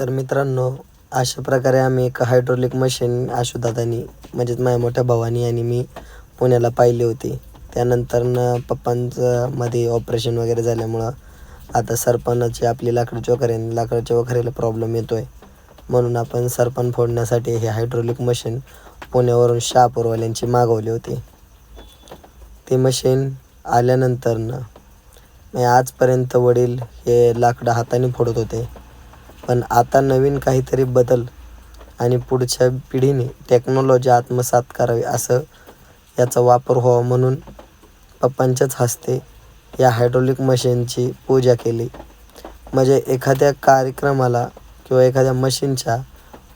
तर मित्रांनो अशा प्रकारे आम्ही एक हायड्रोलिक मशीन आशुदादानी म्हणजेच माझ्या मोठ्या भावानी आणि मी पुण्याला पाहिली होती. त्यानंतरनं पप्पांचं मध्ये ऑपरेशन वगैरे झाल्यामुळं आता सरपणाची आपली लाकडाची वखरे लाकडाच्या वखरेला प्रॉब्लेम येतो आहे म्हणून आपण सरपण फोडण्यासाठी हे हायड्रोलिक मशीन पुण्यावरून शहापूरवाल्यांची मागवली होती. ती मशीन आल्यानंतरनं मी आजपर्यंत वडील हे लाकडं हाताने फोडत होते. पण आता नवीन काहीतरी बदल आणि पुढच्या पिढीने टेक्नॉलॉजी आत्मसात करावी असं याचा वापर व्हावा म्हणून पप्पांच्याच हस्ते या हायड्रोलिक मशीनची पूजा केली. म्हणजे एखाद्या कार्यक्रमाला किंवा एखाद्या मशीनच्या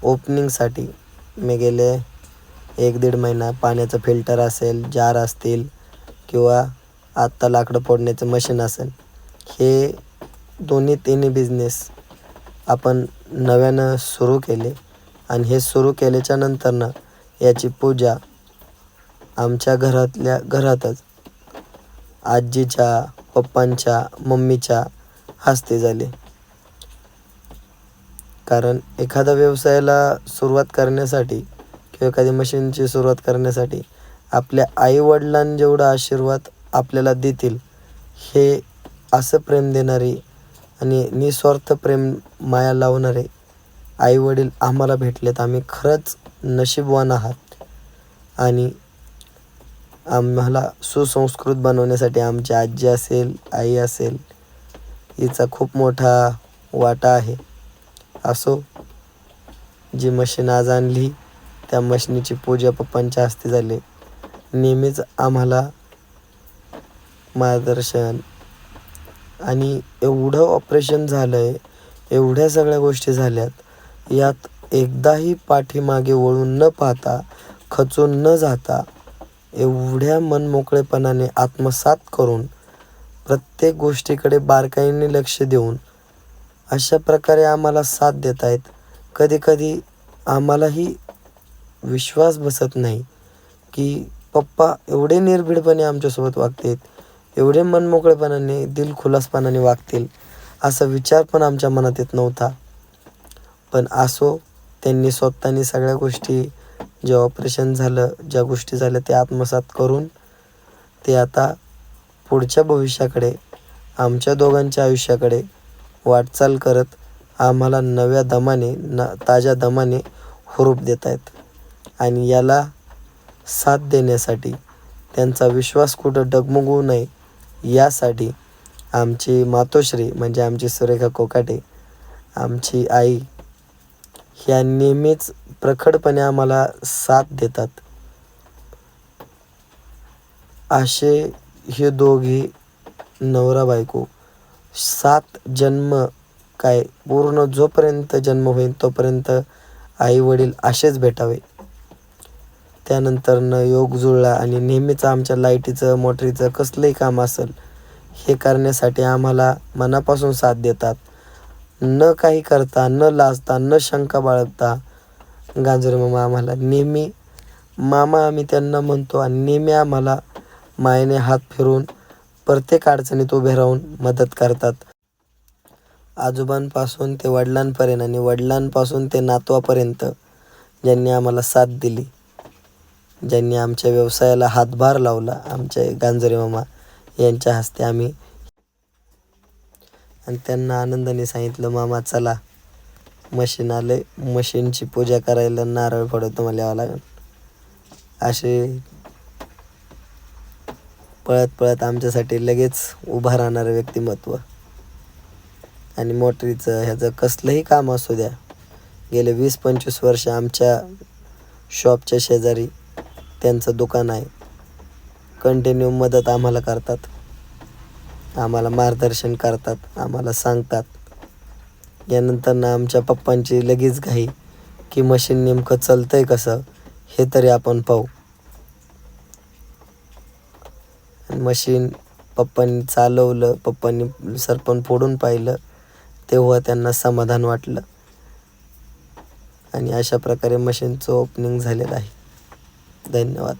ओपनिंगसाठी मी गेले. एक दीड महिना पाण्याचं फिल्टर असेल जार असतील किंवा आत्ता लाकडं फोडण्याचं मशीन असेल. हे दोन्ही तिन्ही बिझनेस आपण नव्यानं सुरू केले. आणि हे सुरू केल्याच्या नंतरनं याची पूजा आमच्या घरातल्या घरातच आजीच्या पप्पांच्या मम्मीच्या हस्ते झाले. कारण एखादा व्यवसायाला सुरुवात करण्यासाठी किंवा एखादी मशीनची सुरुवात करण्यासाठी आपल्या आईवडिलां जेवढा आशीर्वाद आपल्याला देतील हे असं प्रेम देणारी आणि निस्वार्थ प्रेम माया लावणारे आईवडील आम्हाला भेटलेत. आम्ही खरंच नशीबवान आहात. आणि आम्हाला सुसंस्कृत बनवण्यासाठी आमची आजी असेल आई असेल हिचा खूप मोठा वाटा आहे. असो जी मशीन आज आणली त्या मशीनीची पूजा पप्पांच्या हस्ते झाली. नेहमीच आम्हाला मार्गदर्शन आणि एवढं ऑपरेशन झालं आहे एवढ्या सगळ्या गोष्टी झाल्यात यात एकदाही पाठीमागे वळून न पाहता खचून न जाता एवढ्या मनमोकळेपणाने आत्मसात करून प्रत्येक गोष्टीकडे बारकाईने लक्ष देऊन अशा प्रकारे आम्हाला साथ देत आहेत कधीकधी आम्हालाही विश्वास बसत नाही की पप्पा एवढे निर्भीडपणे आमच्यासोबत वागतात एवढे मनमोकळेपणाने दिलखुलासपणाने वागतील असा विचार पण आमच्या मनात येत नव्हता. पण असो त्यांनी स्वतःनी सगळ्या गोष्टी जे ऑपरेशन झालं ज्या गोष्टी झाल्या ते आत्मसात करून ते आता पुढच्या भविष्याकडे आमच्या दोघांच्या आयुष्याकडे वाटचाल करत आम्हाला नव्या दमाने न ताज्या दमाने हुरूप देत आहेत आणि याला साथ देण्यासाठी त्यांचा विश्वास कुठं डगमगू नये यासाठी आमची मातोश्री म्हणजे आमची सुरेखा कोकाटे आमची आई ह्या नेहमीच प्रखडपणे आम्हाला साथ देतात. असे हे दोघे नवरा बायको सात जन्म काय पूर्ण जोपर्यंत जन्म होईल तोपर्यंत आई वडील असेच भेटावे. त्यानंतरनं योग जुळला आणि नेहमीच आमच्या लाईटीचं मोटरीचं कसलंही काम असेल हे करण्यासाठी आम्हाला मनापासून साथ देतात. न काही करता न लाजता न शंका बाळगता गाजर मामा आम्हाला नेहमी मामा आम्ही त्यांना म्हणतो आणि नेहमी आम्हाला मायेने हात फिरून प्रत्येक अडचणीत उभे राहून मदत करतात. आजोबांपासून ते वडिलांपर्यंत आणि वडिलांपासून ते नातवापर्यंत ज्यांनी आम्हाला साथ दिली. ज्यांनी आमच्या व्यवसायाला हातभार लावला आमचे गांजरे मामा यांच्या हस्ते आम्ही आणि त्यांना आनंदाने सांगितलं मामा चला. मशीन आले मशीनची पूजा करायला नारळ फोडत मला यावं लागेल. असे पळत पळत आमच्यासाठी लगेच उभा राहणारं व्यक्तिमत्व. आणि मोटरीचं ह्याचं कसलंही काम असू द्या. गेले वीस पंचवीस वर्ष आमच्या शॉपच्या शेजारी त्यांचं दुकान आहे. कंटिन्यू मदत आम्हाला करतात. आम्हाला मार्गदर्शन करतात. आम्हाला सांगतात. यानंतर ना आमच्या पप्पांची लगेच घाई की मशीन नेमकं चालतं आहे कसं हे तरी आपण पाहू. मशीन पप्पांनी चालवलं पप्पांनी सरपण फोडून पाहिलं तेव्हा त्यांना समाधान वाटलं. आणि अशा प्रकारे मशीनचं ओपनिंग झालेलं आहे. धन्यवाद.